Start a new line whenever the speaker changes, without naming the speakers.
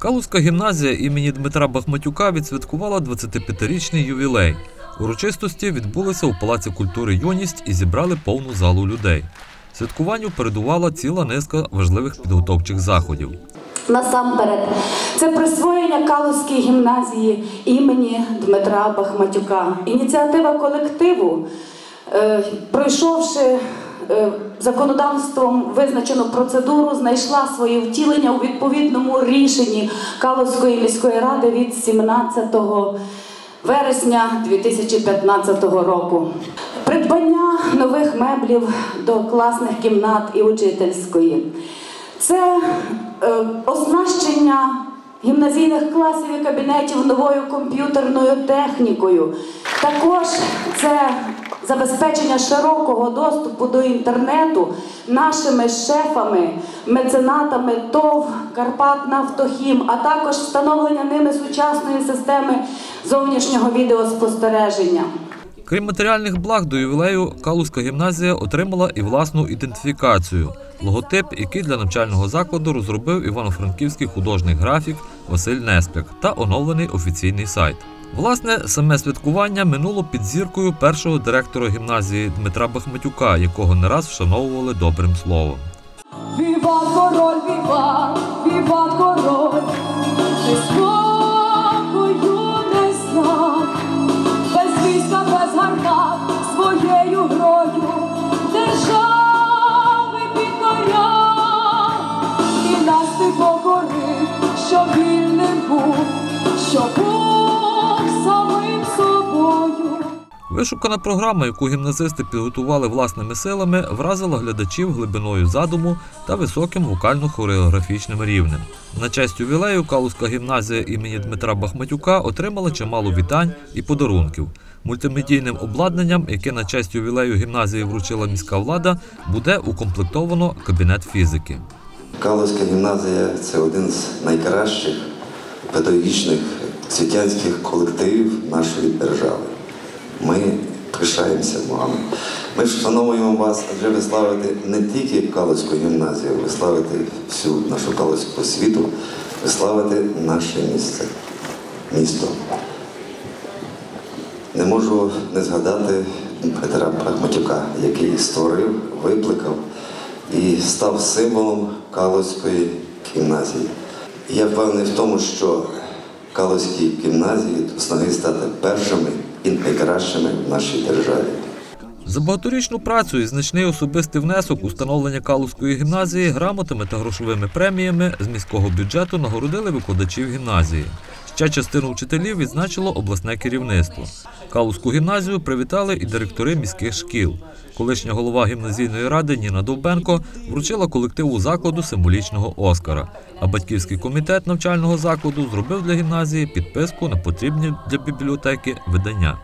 Калузька гімназія імені Дмитра Бахматюка відсвяткувала 25-річний ювілей. Урочистості відбулися у Палаці культури Юність і зібрали повну залу людей. Святкуванню передувала ціла низка важливих підготовчих заходів.
Насамперед, це присвоєння Калузькій гімназії імені Дмитра Бахматюка. Ініціатива колективу, е, пройшовши законодавством визначену процедуру, знайшла своє втілення у відповідному рішенні Калузької міської ради від 17 вересня 2015 року. Придбання нових меблів до класних кімнат і учительської. Це е, оснащення гімназійних класів і кабінетів новою комп'ютерною технікою. Також це забезпечення широкого доступу до інтернету нашими шефами, меценатами ТОВ Карпатнафтохім, а також встановлення ними сучасної системи зовнішнього відеоспостереження.
Крім матеріальних благ до ювілею, Калузька гімназія отримала і власну ідентифікацію логотип, який для навчального закладу розробив івано-франківський художник графік Василь Неспяк та оновлений офіційний сайт. Власне, саме святкування минуло під зіркою першого директора гімназії Дмитра Бахматюка, якого не раз вшановували добрим словом.
Віват король, віват, віват король, спокою не знав, без війська, без гармат, своєю грою. Держави підкоряв, і нас ти що вільним був, що
Вишукана програма, яку гімназисти підготували власними силами, вразила глядачів глибиною задуму та високим вокально-хореографічним рівнем. На честь ювілею Калузька гімназія імені Дмитра Бахматюка отримала чимало вітань і подарунків. Мультимедійним обладнанням, яке на честь ювілею гімназії вручила міська влада, буде укомплектовано кабінет фізики.
Калузька гімназія це один з найкращих педагогічних світянських колективів нашої держави. Ми пишаємося вами. Ми вшановуємо вас, адже ви славите не тільки Калузьку гімназію, ви славите всю нашу Калузьку освіту, ви славите наше місце, місто. Не можу не згадати Петра Прагматюка, який створив, викликав і став символом Калузької гімназії. Я впевнений в тому, що Калузькій гімназії снаги стати першими і найкращими в нашій державі.
За багаторічну працю і значний особистий внесок у встановлення Калузької гімназії грамотами та грошовими преміями з міського бюджету нагородили викладачів гімназії. Ще частину вчителів відзначило обласне керівництво. Калузьку гімназію привітали і директори міських шкіл. Колишня голова гімназійної ради Ніна Довбенко вручила колективу закладу символічного Оскара. А батьківський комітет навчального закладу зробив для гімназії підписку на потрібні для бібліотеки видання.